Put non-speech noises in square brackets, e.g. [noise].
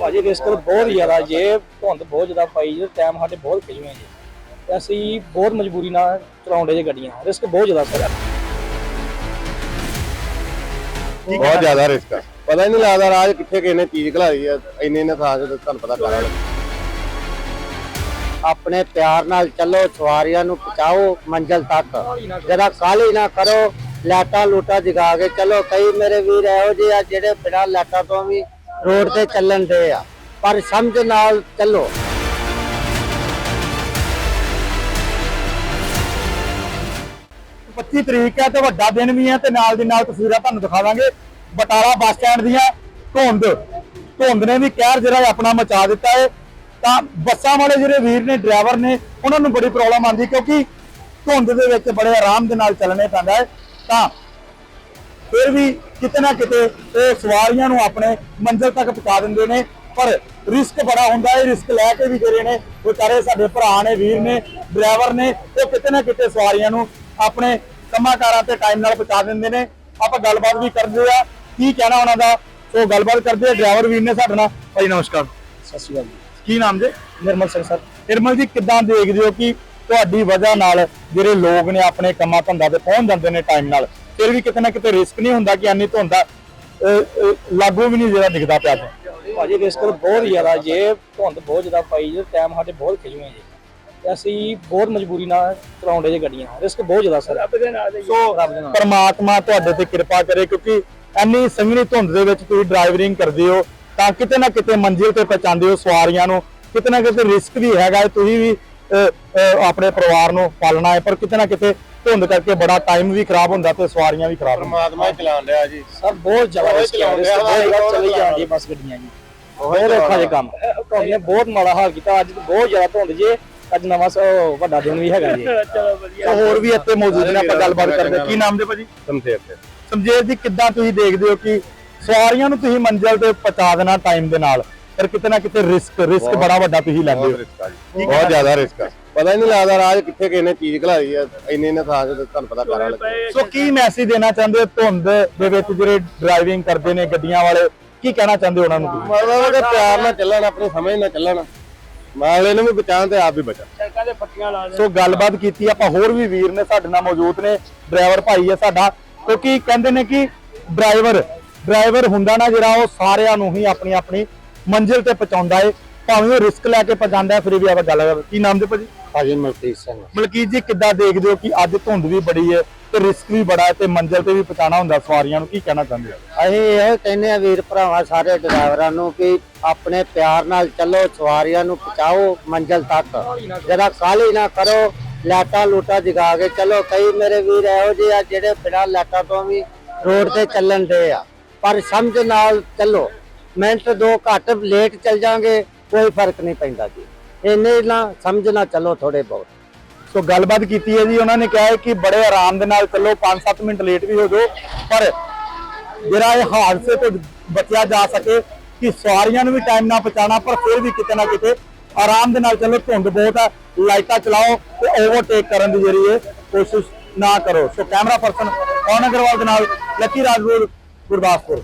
ਭਾਜੀ ਰਿਸਕ ਬਹੁਤ ਜ਼ਿਆਦਾ ਜੇ ਧੁੰਦ ਬਹੁਤ ਜ਼ਿਆਦਾ ਪਈ ਜੇ ਟਾਈਮ ਸਾਡੇ ਬਹੁਤ ਖਿਜਵੇਂ ਜੀ। ਤੇ ਅਸੀਂ ਬਹੁਤ ਮਜਬੂਰੀ ਨਾਲ ਚਲਾਉਂਦੇ ਜੇ ਗੱਡੀਆਂ ਰਿਸਕ ਬਹੁਤ ਜ਼ਿਆਦਾ ਸਰ ਬਹੁਤ ਜ਼ਿਆਦਾ ਰਿਸਕ ਆ। ਪਤਾ ਨਹੀਂ ਲੱਗਦਾ ਰਾਜ ਕਿੱਥੇ ਕਿਹਨੇ ਚੀਜ਼ ਖਲਾਈ ਆ ਇੰਨੇ ਇੰਨੇ ਥਾਂ ਤੇ ਤੁਹਾਨੂੰ ਪਤਾ ਕਰਾਂ ਆਪਣੇ ਪਿਆਰ ਨਾਲ ਚੱਲੋ ਸਵਾਰੀਆਂ ਨੂੰ ਪਹੁੰਚਾਓ ਮੰਜ਼ਿਲ ਤੱਕ। ਜਰਾ ਕਾਹਲੀ ਨਾ ਕਰੋ ਲਾਟਾ ਲੂਟਾ ਜਗਾ ਕੇ ਚਲੋ। ਕਈ ਮੇਰੇ ਵੀਰ ਇਹੋ ਜਿਹੇ ਆ ਜਿਹੜੇ ਬਿਨਾਂ ਲਾਟਾ ਤੋਂ ਵੀ ਰੋਡ ਤੇ ਚੱਲਣ ਦੇ ਆ। ਪਰ ਸਮਝ ਨਾਲ ਚੱਲੋ। 25 ਤਰੀਕ ਹੈ ਤੇ ਵੱਡਾ ਦਿਨ ਵੀ ਹੈ ਤੇ ਨਾਲ ਦੀ ਨਾਲ ਤਸਵੀਰਾਂ ਤੁਹਾਨੂੰ ਦਿਖਾਵਾਂਗੇ ਬਟਾਲਾ ਬੱਸ ਸਟੈਂਡ ਦੀਆਂ ਧੁੰਦ। ਧੁੰਦ ਨੇ ਵੀ ਕਹਿਰ ਜਿਹੜਾ ਆਪਣਾ ਮਚਾ ਦਿੱਤਾ ਹੈ ਤਾਂ ਬੱਸਾਂ ਵਾਲੇ ਜਿਹੜੇ ਵੀਰ ਨੇ, ਡਰਾਈਵਰ ਨੇ, ਉਹਨਾਂ ਨੂੰ ਬੜੀ ਪ੍ਰੋਬਲਮ ਆਉਂਦੀ ਕਿਉਂਕਿ ਧੁੰਦ ਦੇ ਵਿੱਚ ਬੜੇ ਆਰਾਮ ਦੇ ਨਾਲ ਚੱਲਣੇ ਪੈਂਦਾ ਹੈ ਤਾਂ ਫਿਰ ਵੀ ਕਿਤੇ ਨਾ ਕਿਤੇ ਇਹ ਸਵਾਰੀਆਂ ਨੂੰ ਆਪਣੇ ਮੰਜ਼ਿਲ ਤੱਕ ਪਹੁੰਚਾ ਦਿੰਦੇ ਨੇ। ਪਰ ਰਿਸਕ ਬੜਾ ਹੁੰਦਾ ਹੈ ਰਿਸਕ ਲੈ ਕੇ ਵੀ ਜਿਹੜੇ ਨੇ ਵਿਚਾਰੇ ਸਾਡੇ ਭਰਾ ਨੇ ਵੀਰ ਨੇ ਡਰਾਈਵਰ ਨੇ ਉਹ ਕਿਤੇ ਨਾ ਕਿਤੇ ਸਵਾਰੀਆਂ ਨੂੰ ਆਪਣੇ ਕੰਮਾਂ ਕਾਰਾਂ ਤੇ ਟਾਈਮ ਨਾਲ ਪਹੁੰਚਾ ਦਿੰਦੇ ਨੇ। ਆਪਾਂ ਗੱਲਬਾਤ ਵੀ ਕਰਦੇ ਆ ਕੀ ਕਹਿਣਾ ਉਹਨਾਂ ਦਾ ਸੋ ਗੱਲਬਾਤ ਕਰਦੇ ਆ। ਡਰਾਈਵਰ ਵੀਰ ਨੇ ਸਾਡੇ ਨਾਲ ਭਾਈ ਨਮਸਕਾਰ। ਸਤਿ ਸ਼੍ਰੀ ਅਕਾਲ ਜੀ। ਕੀ ਨਾਮ ਜੀ? ਨਿਰਮਲ ਸਿੰਘ ਸਰ। ਨਿਰਮਲ ਜੀ ਕਿੱਦਾਂ ਦੇਖਦੇ ਹੋ ਕਿ ਤੁਹਾਡੀ ਵਜ੍ਹਾ ਨਾਲ ਜਿਹੜੇ ਲੋਕ ਨੇ ਆਪਣੇ ਕੰਮਾਂ ਧੰਦਾ ਤੇ ਪਹੁੰਚ ਜਾਂਦੇ ਨੇ ਟਾਈਮ ਨਾਲ? ਫਿਰ ਵੀ ਕਿਤੇ ਨਾ ਕਿਤੇ ਰਿਸਕ ਨਹੀਂ ਹੁੰਦਾ ਕਿ ਇੰਨੀ ਧੁੰਦਾ ਲਾਗੂ ਵੀ ਨਹੀਂ ਜਿਹੜਾ ਦਿਖਦਾ ਪਿਆ ਤੇ ਭਾਜੀ ਰਿਸਕ ਬਹੁਤ ਜ਼ਿਆਦਾ ਜੇ ਧੁੰਦ ਬਹੁਤ ਜ਼ਿਆਦਾ ਪਈ ਜੇ ਟਾਈਮ ਸਾਡੇ ਬਹੁਤ ਖਿਜਵੇਂ ਜੀ। ਅਸੀਂ ਬਹੁਤ ਮਜਬੂਰੀ ਨਾਲ ਚਲਾਉਂਦੇ ਜੇ ਗੱਡੀਆਂ। ਰਿਸਕ ਬਹੁਤ ਜ਼ਿਆਦਾ ਸਰ। ਰੱਬ ਦੇ ਨਾਲ ਸੋ ਪਰਮਾਤਮਾ ਤੁਹਾਡੇ ਤੇ ਕਿਰਪਾ ਕਰੇ ਕਿਉਂਕਿ ਇੰਨੀ ਸੰਘਣੀ ਧੁੰਦ ਦੇ ਵਿੱਚ ਤੁਸੀਂ ਡਰਾਈਵਰਿੰਗ ਕਰਦੇ ਹੋ ਤਾਂ ਕਿਤੇ ਨਾ ਕਿਤੇ ਮੰਜ਼ਿਲ ਤੇ ਪਹੁੰਚਾਉਂਦੇ ਹੋ ਸਵਾਰੀਆਂ ਨੂੰ। ਕਿਤੇ ਨਾ ਕਿਤੇ ਰਿਸਕ ਵੀ ਹੈਗਾ ਤੁਸੀਂ ਵੀ ਆਪਣੇ ਪਰਿਵਾਰ ਨੂੰ ਪਾਲਣਾ ਹੈ ਪਰ ਕਿਤੇ ਨਾ ਕਿਤੇ ਧੁੰਦ ਕਰਕੇ ਬੜਾ ਟਾਈਮ ਵੀ ਖਰਾਬ ਹੁੰਦਾ ਤੇ ਸਵਾਰੀਆਂ ਵੀ ਖਰਾਬ ਹੁੰਦੀਆਂ। ਪਰਮਾਤਮਾ ਹੀ ਚਲਾਉਣ ਰਿਹਾ ਜੀ। ਸਰ ਬਹੁਤ ਹੈ ਚਲਾਉਂਦੇ ਆ, ਬਹੁਤ ਜ਼ਿਆਦਾ ਉਹ ਚਲੀ ਜਾਂਦੀ ਬੱਸ ਗੱਡੀਆਂ ਜੀ। ਬਹੁਤ ਔਖਾ ਜੇ ਕੰਮ। ਨੇ ਬਹੁਤ ਮਾੜਾ ਹਾਲ ਕੀਤਾ ਅੱਜ ਬਹੁਤ ਜ਼ਿਆਦਾ ਧੁੰਦ ਜੇ। ਅੱਜ ਨਵਾਂ ਵੱਡਾ ਦਿਨ ਵੀ ਹੈਗਾ ਜੀ। [laughs] ਸੋ ਹੋਰ ਵੀ ਇੱਥੇ ਮੌਜੂਦ ਨੇ ਆਪਾਂ ਗੱਲਬਾਤ ਕਰਦੇ ਹਾਂ। ਕੀ ਨਾਮ ਦੇ ਭਾਜੀ? ਸਮਝੇਰ ਜੀ ਕਿੱਦਾਂ ਤੁਸੀਂ ਦੇਖਦੇ ਹੋ ਕਿ ਸਵਾਰੀਆਂ ਨੂੰ ਤੁਸੀਂ ਮੰਜ਼ਿਲ ਤੇ ਪਹੁੰਚਾ ਦੇਣਾ ਟਾਈਮ ਦੇ ਨਾਲ? ਪਰ ਕਿਤੇ ਨਾ ਕਿਤੇ ਰਿਸਕ ਰਿਸਕ ਬੜਾ ਵੱਡਾ ਤੁਸੀਂ ਲੈਂਦੇ ਬਹੁਤ ਹੋ। ਬਹੁਤ ਜ਼ਿਆਦਾ ਰਿਸਕ ਆ। ਪਤਾ ਨਹੀਂ ਲੱਗਦਾ ਰਾਜ ਕਿੱਥੇ ਕਿਹਨੇ ਚੀਜ਼ ਖਲਾਈ ਆ ਇੰਨੇ ਇੰਨੇ ਥਾਂ ਤੇ ਤੁਹਾਨੂੰ ਪਤਾ ਕਰਾਂ ਸੋ ਕੀ ਮੈਸੇਜ ਦੇਣਾ ਚਾਹੁੰਦੇ ਹੋ ਧੁੰਦ ਦੇ ਵਿੱਚ ਜਿਹੜੇ ਡਰਾਈਵਿੰਗ ਕਰਦੇ ਨੇ ਗੱਡੀਆਂ ਵਾਲੇ? ਕੀ ਕਹਿਣਾ ਚਾਹੁੰਦੇ ਉਹਨਾਂ ਨੂੰ? ਮਤਲਬ ਕਿ ਪਿਆਰ ਨਾਲ ਚੱਲਣ ਆਪਣੀ ਸਮਝ ਨਾਲ ਚੱਲਣ ਮਾਲੇ ਨੂੰ ਵੀ ਬਚਾਉਣ ਤੇ ਆਪ ਵੀ ਬਚਣ ਸੋ ਗੱਲਬਾਤ ਕੀਤੀ ਆਪਾਂ ਹੋਰ ਵੀ ਵੀਰ ਨੇ ਸਾਡੇ ਨਾਲ ਮੌਜੂਦ ਨੇ ਡਰਾਈਵਰ ਭਾਈ ਹੈ ਸਾਡਾ। ਕਿਉਂਕਿ ਕਹਿੰਦੇ ਨੇ ਕਿ ਡਰਾਈਵਰ ਡਰਾਈਵਰ ਹੁੰਦਾ ਨਾ ਜਿਹੜਾ ਉਹ ਸਾਰਿਆਂ ਨੂੰ ਹੀ ਆਪਣੀ ਆਪਣੀ ਮੰਜ਼ਿਲ ਤੇ ਪਹੁੰਚਾਉਂਦਾ ਹੈ ਭਾਵੇਂ ਉਹ ਰਿਸਕ ਲੈ ਕੇ ਪਹੁੰਚਾਉਂਦਾ ਹੈ ਫਿਰ ਵੀ ਆਪਾਂ ਗੱਲ ਕਰ ਕੀ ਨਾਮ ਦੇ ਭਾਜੀ? ਭਾਜੀ ਮਲਕੀਤ ਸਿੰਘ। ਮਲਕੀਤ ਜੀ ਕਿੱਦਾਂ ਦੇਖਦੇ ਹੋ ਕਿ ਅੱਜ ਧੁੰਦ ਵੀ ਬੜੀ ਹੈ ਤੇ ਰਿਸਕ ਵੀ ਬੜਾ ਹੈ ਤੇ ਮੰਜ਼ਿਲ ਤੇ ਵੀ ਪਹੁੰਚਾਉਣਾ ਹੁੰਦਾ ਸਵਾਰੀਆਂ ਨੂੰ? ਕੀ ਕਹਿਣਾ ਚਾਹੁੰਦੇ ਹੋ? ਅਸੀਂ ਇਹੋ ਕਹਿੰਦੇ ਆ ਵੀਰ ਭਰਾਵਾਂ ਸਾਰੇ ਡਰਾਈਵਰਾਂ ਨੂੰ ਕਿ ਆਪਣੇ ਪਿਆਰ ਨਾਲ ਚੱਲੋ ਸਵਾਰੀਆਂ ਨੂੰ ਪਹੁੰਚਾਓ ਮੰਜ਼ਿਲ ਤੱਕ। ਜਰਾ ਕਾਹਲੀ ਨਾ ਕਰੋ ਲਾਟਾ ਲੂਟਾ ਜਗਾ ਕੇ ਚਲੋ। ਕਈ ਮੇਰੇ ਵੀਰ ਇਹੋ ਜਿਹੇ ਆ ਜਿਹੜੇ ਬਿਨਾਂ ਲਾਟਾ ਤੋਂ ਵੀ ਰੋਡ ਤੇ ਚੱਲਣ ਦੇ ਆ। ਪਰ ਸਮਝ ਨਾਲ ਚੱਲੋ। ਮਿੰਟ ਦੋ ਘੱਟ ਲੇਟ ਚੱਲ ਜਾਾਂਗੇ ਕੋਈ ਫ਼ਰਕ ਨਹੀਂ ਪੈਂਦਾ ਜੀ। ਇੰਨੇ ਨਾ ਸਮਝ ਨਾਲ ਚੱਲੋ ਥੋੜੇ ਬਹੁਤ। ਸੋ ਗੱਲਬਾਤ ਕੀਤੀ ਹੈ ਜੀ, ਉਹਨਾਂ ਨੇ ਕਿਹਾ ਹੈ ਕਿ ਬੜੇ ਆਰਾਮ ਦੇ ਨਾਲ ਚੱਲੋ 5-7 ਮਿੰਟ ਲੇਟ ਵੀ ਹੋ ਜਾਓ, ਪਰ ਜਿਹੜਾ ਇਹ ਹਾਦਸੇ ਤੋਂ ਬਚਿਆ ਜਾ ਸਕੇ ਕਿ ਸਵਾਰੀਆਂ ਨੂੰ ਵੀ ਟਾਈਮ ਨਾ ਪਹੁੰਚਾਉਣਾ, ਪਰ ਫਿਰ ਵੀ ਕਿਤੇ ਨਾ ਕਿਤੇ ਆਰਾਮ ਦੇ ਨਾਲ ਚੱਲੋ, ਧੁੰਦ ਬਹੁਤ ਆ, ਲਾਈਟਾਂ ਚਲਾਓ ਤੇ ਓਵਰਟੇਕ ਕਰਨ ਦੀ ਜਿਹੜੀ ਹੈ ਕੋਸ਼ਿਸ਼ ਨਾ ਕਰੋ। So camera person Pawan Agarwal ਦੇ ਨਾਲ? ਲੱਕੀ ਰਾਜਪੂਰ ਗੁਰਦਾਸਪੁਰ।